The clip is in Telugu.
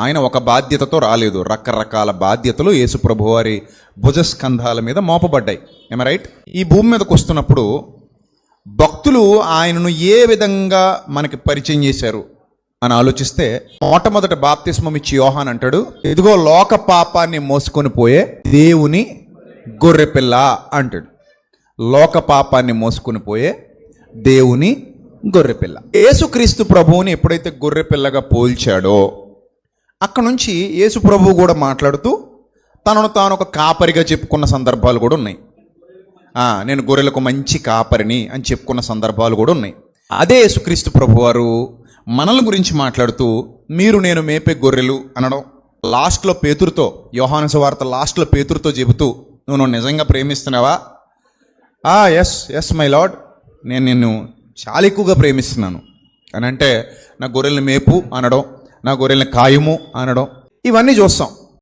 ఆయన ఒక బాధ్యతతో రాలేదు. రకరకాల బాధ్యతలు యేసు ప్రభువారి భుజస్కంధాల మీద మోపబడ్డాయి. ఏమ రైట్ ఈ భూమి మీదకు వస్తున్నప్పుడు భక్తులు ఆయనను ఏ విధంగా మనకి పరిచయం చేశారు అని ఆలోచిస్తే మొట్టమొదట బాప్తిస్మం ఇచ్చి యోహాన్ అంటాడు ఇదిగో లోక పాపాన్ని మోసుకొని పోయే దేవుని గొర్రెపిల్ల అంటాడు. లోక పాపాన్ని మోసుకొని పోయే దేవుని గొర్రెపిల్ల. యేసుక్రీస్తు ప్రభువుని ఎప్పుడైతే గొర్రెపిల్లగా పోల్చాడో అక్కడ నుంచి యేసు ప్రభువు కూడా మాట్లాడుతూ తనను తాను ఒక కాపరిగా చెప్పుకున్న సందర్భాలు కూడా ఉన్నాయి. నేను గొర్రెలకు మంచి కాపరిని అని చెప్పుకున్న సందర్భాలు కూడా ఉన్నాయి. అదే యేసుక్రీస్తు ప్రభువారు మనల గురించి మాట్లాడుతూ మీరు నేను మేపే గొర్రెలు అనడం లాస్ట్లో పేతురుతో యోహానస వార్త లాస్ట్లో పేతురుతో చెబుతూ నువ్వు నిజంగా ప్రేమిస్తున్నావా? ఎస్ ఎస్ మై లాడ్ నేను నిన్ను చాలా ఎక్కువగా ప్రేమిస్తున్నాను. అని అంటే నా గొర్రెల్ని మేపు అనడం నా గొర్రెల్ని కాయము అనడం. ఇవన్నీ చూస్తాం.